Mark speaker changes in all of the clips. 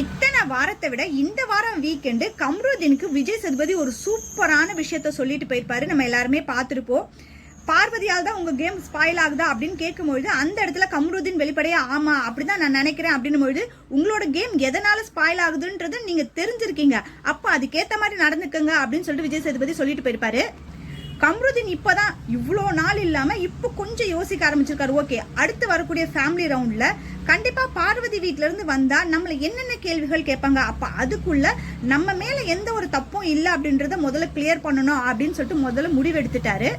Speaker 1: இத்தனை வாரத்தை விட இந்த வாரம் வீக்கெண்டு கம்ருதீனுக்கு விஜய் சதுபதி ஒரு சூப்பரான விஷயத்த சொல்லிட்டு போயிருப்பாரு. நம்ம எல்லாருமே பார்த்துருப்போம். பார்வதியால் தான் உங்கள் கேம் ஸ்பாயில் ஆகுதா அப்படின்னு கேட்கும்பொழுது அந்த இடத்துல கம்ருதீன் வெளிப்படையா அப்படி அப்படிதான் நான் நினைக்கிறேன் அப்படின்னு பொழுது உங்களோட கேம் எதனால் ஸ்பாயில் ஆகுதுன்றது நீங்கள் தெரிஞ்சிருக்கீங்க. அப்போ அதுக்கேற்ற மாதிரி நடந்துக்கங்க அப்படின்னு சொல்லிட்டு விஜய் சேதுபதி சொல்லிட்டு போயிருப்பாரு. கம்ருதீன் இப்பதான் இவ்வளோ நாள் இல்லாமல் இப்போ கொஞ்சம் யோசிக்க ஆரம்பிச்சிருக்காரு. ஓகே அடுத்து வரக்கூடிய ஃபேமிலி ரவுண்டில் கண்டிப்பாக பார்வதி வீட்டிலேருந்து இருந்து நம்மளை என்னென்ன கேள்விகள் கேட்பாங்க? அப்போ அதுக்குள்ள நம்ம மேலே எந்த ஒரு தப்பும் இல்லை அப்படின்றத முதல்ல கிளியர் பண்ணணும் அப்படின்னு சொல்லிட்டு முதல்ல முடிவெடுத்துட்டாரு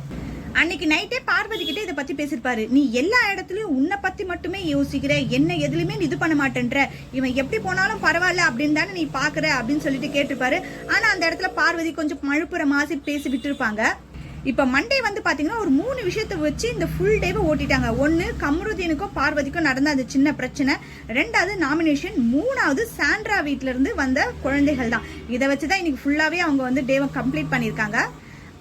Speaker 1: அன்னைக்கு நைட்டே பார்வதி கிட்ட இதை பத்தி பேசியிருப்பாரு. நீ எல்லா இடத்துலயும் உன்னை பத்தி மட்டுமே யோசிக்கிற என்ன எதுலையுமே நீ இது பண்ண மாட்டேன்ற இவன் எப்படி போனாலும் பரவாயில்ல அப்படின்னு தானே நீ பாக்குற அப்படின்னு சொல்லிட்டு கேட்டிருப்பாரு. ஆனா அந்த இடத்துல பார்வதி கொஞ்சம் மழுப்புற மாசி பேசி விட்டுருப்பாங்க இப்போ மண்டே வந்து பார்த்தீங்கன்னா ஒரு மூணு விஷயத்த வச்சு இந்த ஃபுல் டேவை ஓட்டிட்டாங்க. ஒன்று கமருதீனுக்கும் பார்வதிக்கும் நடந்த அந்த சின்ன பிரச்சனை. ரெண்டாவது நாமினேஷன் மூணாவது சாண்ட்ரா வீட்டிலேருந்து இருந்து வந்த குழந்தைகள் தான். இதை வச்சு தான் இன்னைக்கு ஃபுல்லாகவே அவங்க வந்து டேவை கம்ப்ளீட் பண்ணியிருக்காங்க.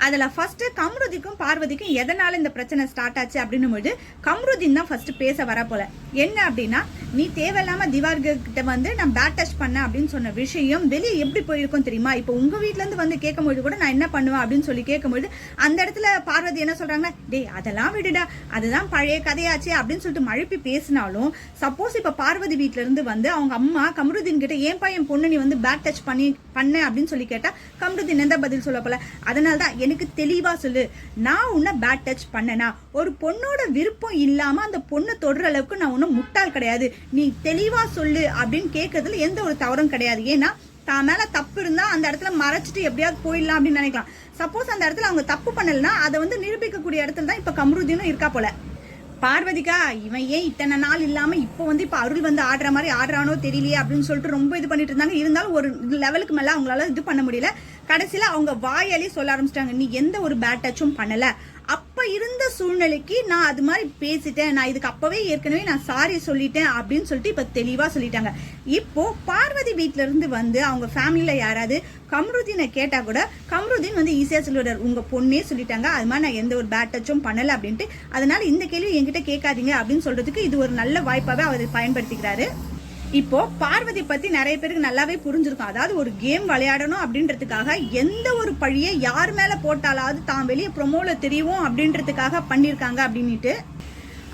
Speaker 1: அதில் ஃபஸ்ட்டு கம்ருதிக்கும் பார்வதிக்கும் எதனால் இந்த பிரச்சனை ஸ்டார்ட் ஆச்சு அப்படின்னும் போது தான் ஃபஸ்ட்டு பேச வர போல. என்ன அப்படின்னா நீ தேவையில்லாமல் திவார்கிட்ட வந்து நான் பேட் டச் பண்ண அப்படின்னு சொன்ன விஷயம் வெளியே எப்படி போயிருக்கும் தெரியுமா? இப்போ உங்கள் வீட்டிலேருந்து வந்து கேட்கும்போது கூட நான் என்ன பண்ணுவேன் அப்படின்னு சொல்லி கேட்கும்போது அந்த இடத்துல பார்வதி என்ன சொல்கிறாங்கன்னா டேய் அதெல்லாம் விடுடா. அதுதான் பழைய கதையாச்சு அப்படின்னு சொல்லிட்டு மழுப்பி பேசினாலும் சப்போஸ் இப்போ பார்வதி வீட்டிலேருந்து இருந்து வந்து அவங்க அம்மா கம்ருதீன் கிட்ட ஏன் பையன் பொண்ணு நீ வந்து பேட் டச் பண்ணி பண்ண? அப்படின்னு சொல்லி கேட்டால் கம்ருதீன் எந்த பதில் சொல்ல போல? அதனால தான் எனக்கு தெளிவாக சொல்லு. நான் உன்னை பேட் டச் பண்ணனா ஒரு பொண்ணோட விருப்பம் இல்லாமல் அந்த பொண்ணை தொடுற அளவுக்கு நான் ஒன்றும் முட்டாள் கிடையாது. நீ தெளிவாக சொல்லு அப்படின்னு கேட்கறதுல எந்த ஒரு தவறும் கிடையாது. ஏன்னா தான் மேலே தப்பு இருந்தால் அந்த இடத்துல மறைச்சிட்டு எப்படியாவது போயிடலாம் அப்படின்னு நினைக்கலாம். சப்போஸ் அந்த இடத்துல அவங்க தப்பு பண்ணலைன்னா அதை வந்து நிரூபிக்கக்கூடிய இடத்துல தான் இப்போ கமருதீனும் இருக்கா போல. பார்வதிகா இவன் ஏன் இத்தனை நாள் இல்லாம இப்போ வந்து இப்ப அருள் வந்து ஆடுற மாதிரி ஆடுறானோ தெரியலையே அப்படின்னு சொல்லிட்டு ரொம்ப இது பண்ணிட்டு இருந்தாங்க. இருந்தாலும் ஒரு லெவலுக்கு மேல அவங்களால இது பண்ண முடியல. கடைசியில அவங்க வாயாலே சொல்ல ஆரம்பிச்சிட்டாங்க. நீ எந்த ஒரு பேட் டச்சும் பண்ணல. இருந்த சூழ்நிலைக்கு நான் அது மாதிரி பேசிட்டேன். நான் இதுக்கு அப்பவே ஏற்கனவே நான் சாரி சொல்லிட்டேன் அப்படின்னு சொல்லிட்டு இப்ப தெளிவா சொல்லிட்டாங்க. இப்போ பார்வதி வீட்ல இருந்து வந்து அவங்க ஃபேமிலியில யாராவது கம்ருதீனை கேட்டா கூட கம்ருதீன் வந்து ஈஸியா சொல்லிவிடாரு உங்க பொண்ணே சொல்லிட்டாங்க. அது மாதிரி நான் எந்த ஒரு பேட் டச்சும் பண்ணல அப்படின்ட்டு. அதனால இந்த கேள்வி என்கிட்ட கேட்காதீங்க அப்படின்னு சொல்றதுக்கு இது ஒரு நல்ல வாய்ப்பாவே அவர் பயன்படுத்திக்கிறாரு. இப்போ பார்வதி பத்தி நிறைய பேருக்கு நல்லாவே புரிஞ்சிருக்கும். அதாவது ஒரு கேம் விளையாடணும் அப்படின்றதுக்காக எந்த ஒரு பழியை யார் மேல போட்டாலாவது தான் வெளியே ப்ரொமோல தெரியும் அப்படின்றதுக்காக பண்ணியிருக்காங்க அப்படின்ட்டு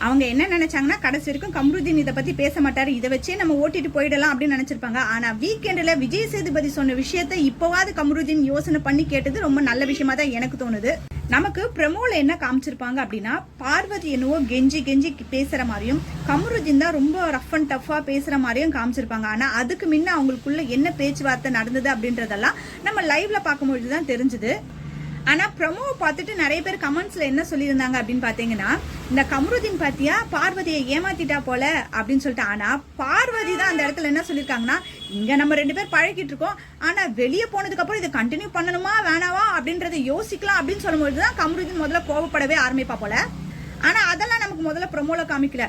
Speaker 1: அவங்க என்ன நினைச்சாங்கன்னா கடைசி வரைக்கும் கம்ருதீன் இதை பத்தி பேச மாட்டாரு. இதை வச்சே நம்ம ஓட்டிட்டு போயிடலாம் அப்படின்னு நினைச்சிருப்பாங்க. ஆனா வீக்கெண்ட்ல விஜய் சேதுபதி சொன்ன விஷயத்த இப்போவாது கம்ருதீன் யோசனை பண்ணி கேட்டது ரொம்ப நல்ல விஷயமா தான் எனக்கு தோணுது. நமக்கு பிரமோல என்ன காமிச்சிருப்பாங்க அப்படின்னா பார்வதி என்னவோ கெஞ்சி கெஞ்சி பேசுற மாதிரியும் கமருஜின் தான் ரொம்ப ரஃப் அண்ட் டஃபா பேசுற மாதிரியும் காமிச்சிருப்பாங்க. ஆனா அதுக்கு முன்ன அவங்களுக்குள்ள என்ன பேச்சுவார்த்தை நடந்தது அப்படின்றதெல்லாம் நம்ம லைவ்ல பார்க்கும்பொழுது தான் தெரிஞ்சுது. ஆனா ப்ரமோவை பார்த்துட்டு நிறைய பேர் கமெண்ட்ஸ்ல என்ன சொல்லியிருந்தாங்க அப்படின்னு பாத்தீங்கன்னா இந்த கமருதீன் பாத்தியா பார்வதியை ஏமாத்திட்டா போல அப்படின்னு சொல்லிட்டு ஆனா பார்வதி தான் அந்த இடத்துல என்ன சொல்லியிருக்காங்கன்னா இங்கே நம்ம ரெண்டு பேர் பழகிட்டு இருக்கோம் ஆனால் வெளியே போனதுக்கப்புறம் இதை கண்டினியூ பண்ணணுமா வேணாவா அப்படின்றத யோசிக்கலாம் அப்படின்னு சொல்லும்போது தான் கமருதீன் முதல்ல கோவப்படவே ஆரம்பிப்பா போல. ஆனால் அதெல்லாம் நமக்கு முதல்ல ப்ரொமோவில் காமிக்கல.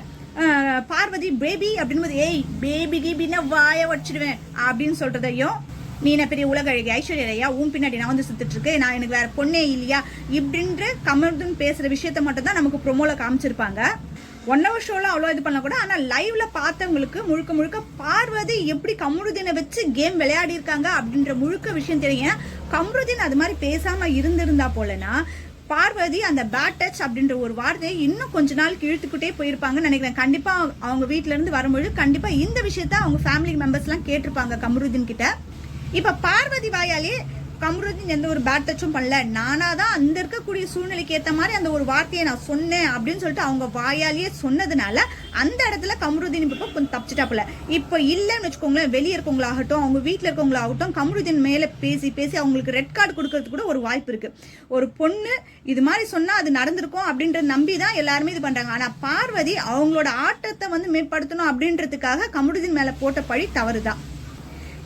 Speaker 1: பார்வதி பேபி அப்படின்னு ஏய் பேபி கீபின்னா வாய வச்சிடுவேன் அப்படின்னு சொல்கிறதையும் நீ என்ன பெரிய உலக அழகி ஐஸ்வர்யா உன் பின்னாடி நான் வந்து சுத்திட்டு இருக்கு நான் எனக்கு வேற பொண்ணே இல்லையா? இப்படின்ற கமருதன் பேசுகிற விஷயத்த மட்டும் தான் நமக்கு ப்ரொமோவில் காமிச்சிருப்பாங்க. ஒன் ஹவர் ஷோல அவ்வளோ இது பண்ண கூட ஆனால் லைவ்ல பார்த்தவங்களுக்கு முழுக்க முழுக்க பார்வதி எப்படி கமருதீனை வச்சு கேம் விளையாடி இருக்காங்க அப்படின்ற முழுக்க விஷயம் தெரியும். கமருதீன் அது மாதிரி பேசாம இருந்திருந்தா போலனா பார்வதி அந்த பேட் டச் அப்படின்ற ஒரு வார்த்தையை இன்னும் கொஞ்ச நாள் இழுத்துக்கிட்டே போயிருப்பாங்கன்னு நினைக்கிறேன். கண்டிப்பா அவங்க வீட்டிலேருந்து இருந்து வரும்பொழுது கண்டிப்பா இந்த விஷயத்த அவங்க ஃபேமிலி மெம்பர்ஸ் எல்லாம் கேட்டிருப்பாங்க கமருதீன் கிட்ட. இப்ப பார்வதி வாயாலே கமருதீன் எந்த ஒரு பேட் டச்சும் பண்ணல. நானா தான் அந்த இருக்கக்கூடிய சூழ்நிலைக்கு ஏற்ற மாதிரி அந்த ஒரு வார்த்தையை நான் சொன்னேன் அப்படின்னு சொல்லிட்டு அவங்க வாயாலேயே சொன்னதுனால அந்த இடத்துல கமருதீன் இப்போ கொஞ்சம் தப்பிச்சிட்டாப்புல. இப்போ இல்லைன்னு வச்சுக்கோங்களேன் வெளியே இருக்கவங்களாகட்டும் அவங்க வீட்டில் இருக்கவங்களாகட்டும் கமருதீன் மேலே பேசி பேசி அவங்களுக்கு ரெட் கார்டு கொடுக்கறதுக்கு கூட ஒரு வாய்ப்பு இருக்கு. ஒரு பொண்ணு இது மாதிரி சொன்னால் அது நடந்திருக்கும் அப்படின்றத நம்பி தான் எல்லாருமே இது பண்ணுறாங்க ஆனால் பார்வதி அவங்களோட ஆட்டத்தை வந்து மேம்படுத்தணும் அப்படின்றதுக்காக கமருதீன் மேலே போட்ட பழி தவறுதான்.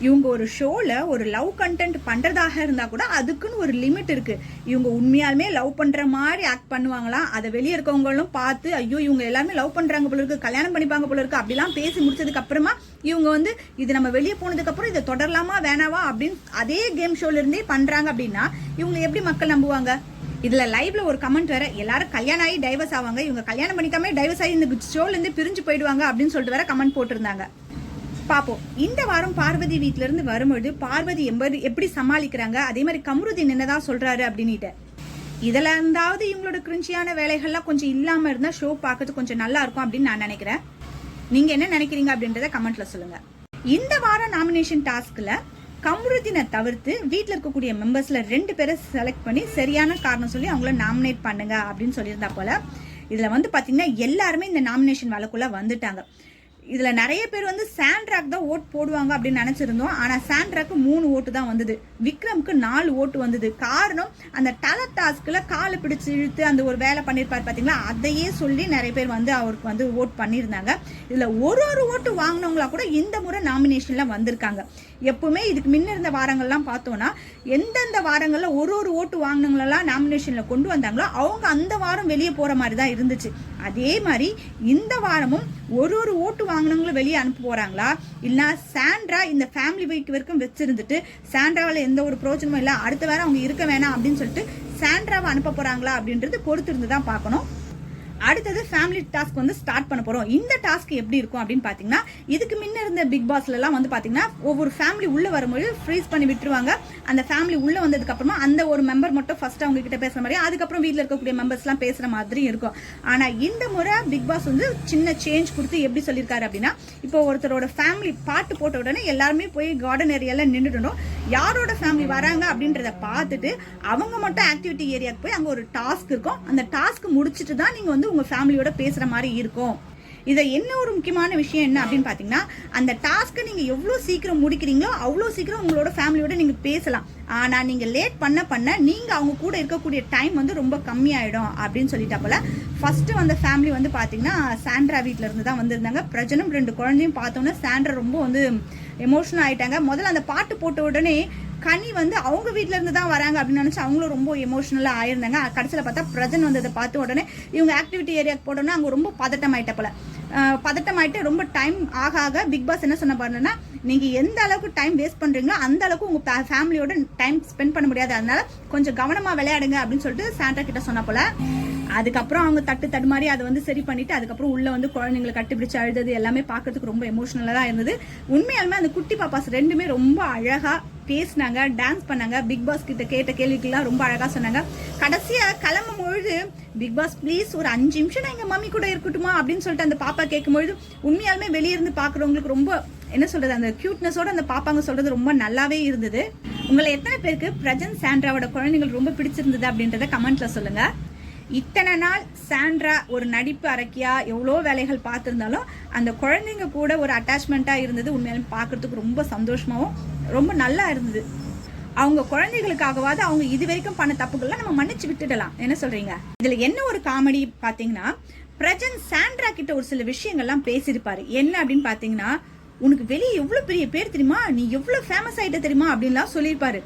Speaker 1: இவங்க ஒரு ஷோவில் ஒரு லவ் கண்டென்ட் பண்ணுறதாக இருந்தால் கூட அதுக்குன்னு ஒரு லிமிட் இருக்குது இவங்க உண்மையாலுமே லவ் பண்ணுற மாதிரி ஆக்ட் பண்ணுவாங்களாம் அதை வெளியே இருக்கவங்களும் பார்த்து ஐயோ இவங்க எல்லாருமே லவ் பண்ணுறாங்க போல இருக்கு கல்யாணம் பண்ணிப்பாங்க போல இருக்கு அப்படிலாம் பேசி முடிச்சதுக்கப்புறமா இவங்க வந்து இது நம்ம வெளியே போனதுக்கப்புறம் இதை தொடரலாமா வேணாவா? அப்படின்னு அதே கேம் ஷோலேருந்தே இருந்தே அப்படின்னா இவங்களை எப்படி மக்கள் நம்புவாங்க? இதில் லைவ்ல ஒரு கமெண்ட் வேற எல்லாரும் கல்யாணம் ஆகி டைவர்ஸ் ஆவாங்க இவங்க கல்யாணம் பண்ணிக்காம டைவர்ஸ் ஆகி இந்த ஷோலேருந்து பிரிஞ்சு போயிடுவாங்க அப்படின்னு சொல்லிட்டு வேற கமெண்ட் போட்டிருந்தாங்க. பார்ப்போம். இந்த வாரம் பார்வதி வீட்டிலேருந்து இருந்து வரும்பொழுது பார்வதி எம்பது எப்படி சமாளிக்கிறாங்க? அதே மாதிரி கமருதீன் என்னதான் சொல்றாரு அப்படின்னுட்டு. இதுல இருந்தாவது இவங்களோட கிரிஞ்சியான வேலைகள்லாம் கொஞ்சம் இல்லாமல் இருந்தால் ஷோ பார்க்கறது கொஞ்சம் நல்லா இருக்கும் அப்படின்னு நான் நினைக்கிறேன். நீங்கள் என்ன நினைக்கிறீங்க அப்படின்றத கமெண்ட்ல சொல்லுங்க. இந்த வாரம் நாமினேஷன் டாஸ்கில் கமருதீனை தவிர்த்து வீட்டில் இருக்கக்கூடிய மெம்பர்ஸில் ரெண்டு பேரை செலக்ட் பண்ணி சரியான காரணம் சொல்லி அவங்கள நாமினேட் பண்ணுங்க அப்படின்னு சொல்லியிருந்தா போல இதில் வந்து பார்த்தீங்கன்னா எல்லாருமே இந்த நாமினேஷன் வழக்குள்ளே வந்துட்டாங்க. இதில் நிறைய பேர் வந்து சாண்ட்ராக் தான் ஓட் போடுவாங்க அப்படின்னு நினச்சிருந்தோம். ஆனால் சாண்ட்ராக்கு மூணு ஓட்டு தான் வந்தது. விக்ரம்க்கு நாலு ஓட்டு வந்தது. காரணம் அந்த டல டாஸ்கில் காலை பிடிச்சி இழுத்து அந்த ஒரு வேலை பண்ணியிருப்பார் பார்த்தீங்களா அதையே சொல்லி நிறைய பேர் வந்து அவருக்கு வந்து ஓட் பண்ணியிருந்தாங்க. இதில் ஒரு ஒரு ஓட்டு வாங்கினவங்களா கூட இந்த முறை நாமினேஷனில் வந்திருக்காங்க. எப்பவுமே இதுக்கு முன்ன இருந்த வாரங்கள்லாம் பார்த்தோன்னா எந்தெந்த வாரங்களில் ஒரு ஒரு ஓட்டு வாங்கினவங்களெல்லாம் நாமினேஷனில் கொண்டு வந்தாங்களோ அவங்க அந்த வாரம் வெளியே போகிற மாதிரி தான் இருந்துச்சு. அதே மாதிரி இந்த வாரமும் ஒரு ஒரு ஓட்டு வாங்கினவங்களும் வெளியே அனுப்ப போகிறாங்களா இல்லைனா சாண்ட்ரா இந்த ஃபேமிலி வீக் வரைக்கும் வச்சுருந்துட்டு சாண்ட்ராவில் எந்த ஒரு பிரோஜனமும் இல்லை. அடுத்த வேற அவங்க இருக்க வேணாம் அப்படின்னு சொல்லிட்டு சாண்ட்ராவை அனுப்ப போகிறாங்களா அப்படின்றது பொறுத்திருந்து தான் பார்க்கணும். அடுத்தது ஃபேமிலி டாஸ்க் வந்து ஸ்டார்ட் பண்ண போறோம். இந்த டாஸ்க் எப்படி இருக்கும் அப்படின்னு பாத்தீங்கன்னா இதுக்கு முன்ன இருந்த பிக் பாஸ்ல எல்லாம் வந்து பாத்தீங்கன்னா ஒவ்வொரு ஃபேமிலி உள்ள வரும்போது ஃப்ரீஸ் பண்ணி விட்டுருவாங்க. அந்த ஃபேமிலி உள்ள வந்ததுக்கு அப்புறமா அந்த ஒரு மெம்பர் மட்டும் ஃபர்ஸ்ட் அவங்க கிட்ட பேசுற மாதிரி அதுக்கப்புறம் வீட்டில் இருக்கக்கூடிய மெம்பர்ஸ் எல்லாம் பேசுற மாதிரி இருக்கும். ஆனா இந்த முறை பிக் பாஸ் வந்து சின்ன சேஞ்ச் கொடுத்து எப்படி சொல்லியிருக்காரு அப்படின்னா இப்போ ஒருத்தரோட ஃபேமிலி பாட்டு போட்ட உடனே எல்லாருமே போய் கார்டன் ஏரியால நின்றுடணும் யாரோட ஃபேமிலி வராங்க அப்படின்றத பார்த்துட்டு அவங்க மட்டும் ஆக்டிவிட்டி ஏரியாவுக்கு போய் அங்க ஒரு டாஸ்க் இருக்கும். அந்த டாஸ்க் முடிச்சிட்டு தான் நீங்க வந்து உங்க ஃபேமிலியோட பேசுற மாதிரி இருக்கும். இதை என்ன ஒரு முக்கியமான விஷயம் என்ன அப்படின்னு பார்த்தீங்கன்னா அந்த டாஸ்க்கை நீங்கள் எவ்வளோ சீக்கிரம் முடிக்கிறீங்களோ அவ்வளோ சீக்கிரம் உங்களோட ஃபேமிலியோட நீங்கள் பேசலாம். ஆனால் நீங்கள் லேட் பண்ண பண்ண நீங்கள் அவங்க கூட இருக்கக்கூடிய டைம் வந்து ரொம்ப கம்மியாயிடும் அப்படின்னு சொல்லிட்டா போல ஃபர்ஸ்ட் வந்த ஃபேமிலி வந்து பார்த்தீங்கன்னா சாண்ட்ரா வீட்டில் இருந்து தான் வந்திருந்தாங்க. பிரஜனும் ரெண்டு குழந்தையும் பார்த்தோன்னே சாண்ட்ரா ரொம்ப வந்து எமோஷனல் ஆகிட்டாங்க முதல்ல அந்த பாட்டு போட்ட உடனே கனி வந்து அவங்க வீட்டிலேருந்து இருந்து தான் வராங்க அப்படின்னு நினைச்சு அவங்களும் ரொம்ப எமோஷனலா ஆயிருந்தாங்க. கடைசியில் பார்த்தா பிரஜன் வந்ததை பார்த்த உடனே இவங்க ஆக்டிவிட்டி ஏரியாக்கு போட்டோன்னா அங்கே ரொம்ப பதட்டம் ஆயிட்ட போல அஹ் ரொம்ப டைம் ஆக ஆக பிக் பாஸ் என்ன சொன்ன பாருன்னா நீங்க எந்த அளவுக்கு டைம் வேஸ்ட் பண்றீங்களோ அந்த அளவுக்கு உங்க ஃபேமிலியோட டைம் ஸ்பெண்ட் பண்ண முடியாது. அதனால கொஞ்சம் கவனமா விளையாடுங்க அப்படின்னு சொல்லிட்டு சாண்டா கிட்ட சொன்ன போல. அதுக்கப்புறம் அவங்க தட்டு தடுமாறி அதை வந்து சரி பண்ணிட்டு அதுக்கப்புறம் உள்ள வந்து குழந்தைங்களை கட்டிப்பிடிச்சு அழுதது எல்லாமே பார்க்கறதுக்கு ரொம்ப எமோஷனலா தான் இருந்தது. உண்மையாலுமே அந்த குட்டி பாப்பாஸ் ரெண்டுமே ரொம்ப அழகா பேசினாங்க டான்ஸ் பண்ணாங்க. பிக் பாஸ் கிட்ட கேட்ட கேள்விக்கெல்லாம் ரொம்ப அழகா சொன்னாங்க. கடைசியா கிளம்பும் பொழுது பிக் பாஸ் ப்ளீஸ் ஒரு அஞ்சு நிமிஷம் நான் எங்க மம்மி கூட இருக்கட்டுமா? அப்படின்னு சொல்லிட்டு அந்த பாப்பா கேட்கும்பொழுது உண்மையாலுமே வெளியே இருந்து பாக்குறவங்களுக்கு ரொம்ப என்ன சொல்றது அந்த கியூட்னஸோட அந்த பாப்பாங்க சொல்றது ரொம்ப நல்லாவே இருந்தது. உங்களை எத்தனை பேருக்கு பிரஜன் சாண்ட்ராவோட குழந்தைகள் ரொம்ப பிடிச்சிருந்தது அப்படின்றத கமெண்ட்ல சொல்லுங்க. இத்தனை நாள் சாண்ட்ரா ஒரு நடிப்பு அரக்கியா எவ்வளோ வேலைகள் பார்த்துருந்தாலும் அந்த குழந்தைங்க கூட ஒரு அட்டாச்மெண்ட்டாக இருந்தது உண்மையாலும் பார்க்கறதுக்கு ரொம்ப சந்தோஷமாகவும் ரொம்ப நல்லா இருந்தது. அவங்க குழந்தைகளுக்காகவாது அவங்க இது வரைக்கும் பண்ண தப்புகள்லாம் நம்ம மன்னிச்சு விட்டுடலாம். என்ன சொல்றீங்க? இதுல என்ன ஒரு காமெடி பார்த்தீங்கன்னா பிரஜன் சாண்ட்ரா கிட்ட ஒரு சில விஷயங்கள்லாம் பேசியிருப்பாரு. என்ன அப்படின்னு பார்த்தீங்கன்னா உனக்கு வெளியே எவ்வளோ பெரிய பேர் தெரியுமா? நீ எவ்வளோ ஃபேமஸ் ஆகிட்ட தெரியுமா? அப்படின்லாம் சொல்லியிருப்பாரு.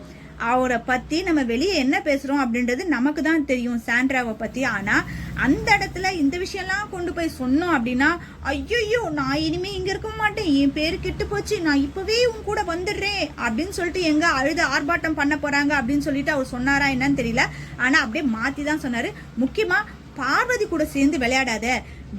Speaker 1: அவரை பற்றி நம்ம வெளியே என்ன பேசுகிறோம் அப்படின்றது நமக்கு தான் தெரியும் சாண்ட்ராவை பற்றி ஆனால் அந்த இடத்துல இந்த விஷயம்லாம் கொண்டு போய் சொன்னோம் அப்படின்னா ஐயோ நான் இனிமேல் இங்கே இருக்க மாட்டேன். என் பேர் கெட்டு போச்சு. நான் இப்போவே உன் கூட வந்துடுறேன் அப்படின்னு சொல்லிட்டு எங்கே அழுத ஆர்ப்பாட்டம் பண்ண போகிறாங்க அப்படின்னு சொல்லிட்டு அவர் சொன்னாரா என்னன்னு தெரியல. ஆனால் அப்படியே மாற்றி தான் சொன்னார். முக்கியமாக பார்வதி கூட சேர்ந்து விளையாடாத.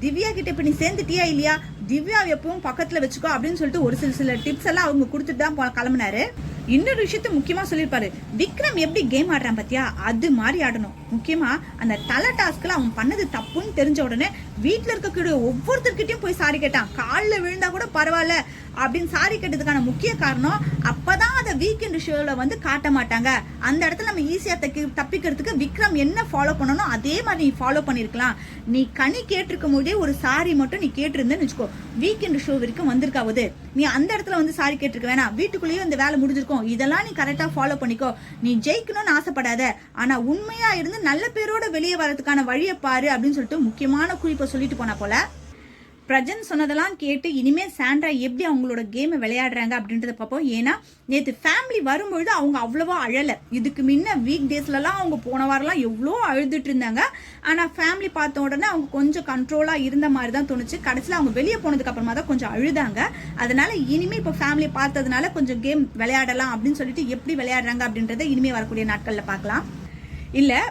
Speaker 1: திவ்யா கிட்ட இப்ப நீ சேர்ந்துட்டியா இல்லையா? திவ்யா எப்பவும் பக்கத்துல வச்சுக்கோ அப்படின்னு சொல்லிட்டு ஒரு சில சில டிப்ஸ் எல்லாம் அவங்க கொடுத்துட்டு தான் போ- கிளம்புனாரு. இன்னொரு விஷயத்த முக்கியமா சொல்லியிருப்பாரு. விக்ரம் எப்படி கேம் ஆடுறான் பாத்தியா? அது மாதிரி ஆடணும். முக்கியமா அந்த தலை டாஸ்க்ல அவன் பண்ணது தப்புன்னு தெரிஞ்ச உடனே வீட்டுல இருக்கக்கூடிய ஒவ்வொருத்தர்கிட்டயும் போய் சாரி கேட்டான். காலில் விழுந்தா கூட பரவாயில்ல அப்படின்னு சாரி கேட்டதுக்கான முக்கிய காரணம் அப்பதான் வீக்கெண்ட் ஷோவில் வந்து காட்ட மாட்டாங்க. அந்த இடத்துல நம்ம ஈஸியாக தக்கி தப்பிக்கிறதுக்கு விக்ரம் என்ன ஃபாலோ பண்ணணும் அதே மாதிரி நீ ஃபாலோ பண்ணிருக்கலாம். நீ கனி கேட்டிருக்கும் போதே ஒரு சாரி மட்டும் நீ கேட்டிருந்தேன்னு வச்சுக்கோ. வீக்கெண்ட் ஷோ வரைக்கும் வந்திருக்காவது. நீ அந்த இடத்துல வந்து சாரி கேட்டிருக்க வேணாம். வீட்டுக்குள்ளேயே இந்த வேலை முடிஞ்சிருக்கும். இதெல்லாம் நீ கரெக்டாக ஃபாலோ பண்ணிக்கோ. நீ ஜெயிக்கணும்னு ஆசைப்படாத. ஆனால் உண்மையாக இருந்து நல்ல பேரோட வெளியே வரதுக்கான வழியை பாரு அப்படின்னு சொல்லிட்டு முக்கியமான குறிப்பை சொல்லிட்டு போனா போல. பிரஜன் சொன்னதெல்லாம் கேட்டு இனிமேல் சாண்ட்ரா எப்படி அவங்களோட கேமை விளையாடுறாங்க அப்படின்றத பார்ப்போம். ஏன்னா நேற்று ஃபேமிலி வரும்பொழுது அவங்க அவ்வளோவா அழலை. இதுக்கு முன்ன வீக் டேஸ்லலாம் அவங்க போன வாரம்லாம் எவ்வளோ அழுதுட்டு இருந்தாங்க. ஆனால் ஃபேமிலி பார்த்த உடனே அவங்க கொஞ்சம் கண்ட்ரோலாக இருந்த மாதிரி தான் தோணுச்சு. கடைசியில் அவங்க வெளியே போனதுக்கு அப்புறமா தான் கொஞ்சம் அழுதாங்க. அதனால இனிமேல் இப்போ ஃபேமிலி பார்த்ததுனால கொஞ்சம் கேம் விளையாடலாம் அப்படின்னு சொல்லிட்டு எப்படி விளையாடுறாங்க அப்படின்றத இனிமே வரக்கூடிய நாட்களில் பார்க்கலாம். இல்லை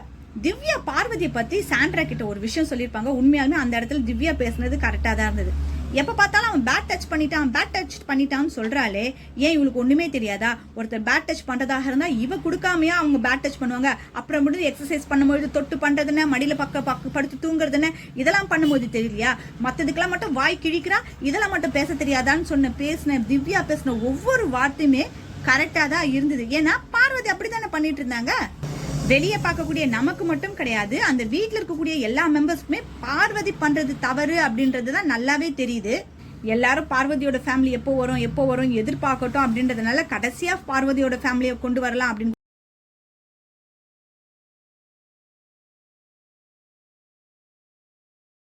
Speaker 1: திவ்யா பார்வதியை பத்தி சாண்ட்ரா கிட்ட ஒரு விஷயம் சொல்லியிருப்பாங்க. உண்மையாலுமே அந்த இடத்துல திவ்யா பேசுனது கரெக்டாக தான் இருந்தது. எப்போ பார்த்தாலும் அவன் பேட் டச் பண்ணிட்டான் பேட் டச் பண்ணிட்டான்னு சொல்கிறாளே ஏன் இவளுக்கு ஒன்றுமே தெரியாதா? ஒருத்தர் பேட் டச் பண்ணுறதாக இருந்தால் இவ கொடுக்காமையா அவங்க பேட் டச் பண்ணுவாங்க? அப்புறம் முடிஞ்சு எக்ஸசைஸ் பண்ணும்போது தொட்டு பண்றதுன்னு மடியில் பக்க பக்க படுத்து தூங்குறதுன்னு இதெல்லாம் பண்ணும்போது தெரியலையா? மற்றதுக்கெல்லாம் மட்டும் வாய் கிழிக்கிறா இதெல்லாம் மட்டும் பேச தெரியாதான்னு சொன்ன பேசின திவ்யா பேசின ஒவ்வொரு வார்த்தையுமே கரெக்டாக தான் இருந்தது. ஏன்னா பார்வதி அப்படி தானே பண்ணிட்டு இருந்தாங்க? வெளியே பார்க்கக்கூடிய நமக்கு மட்டும் கிடையாது அந்த வீட்டில் இருக்கக்கூடிய எல்லா மெம்பர்ஸ்க்குமே பார்வதி பண்றது தவறு அப்படின்றது தான் நல்லாவே தெரியுது. எல்லாரும் பார்வதியோட ஃபேமிலி எப்போ வரும் எப்போ வரும் எதிர்பார்க்கட்டும் அப்படின்றதுனால கடைசியா பார்வதியோட ஃபேமிலியை கொண்டு வரலாம் அப்படின்னு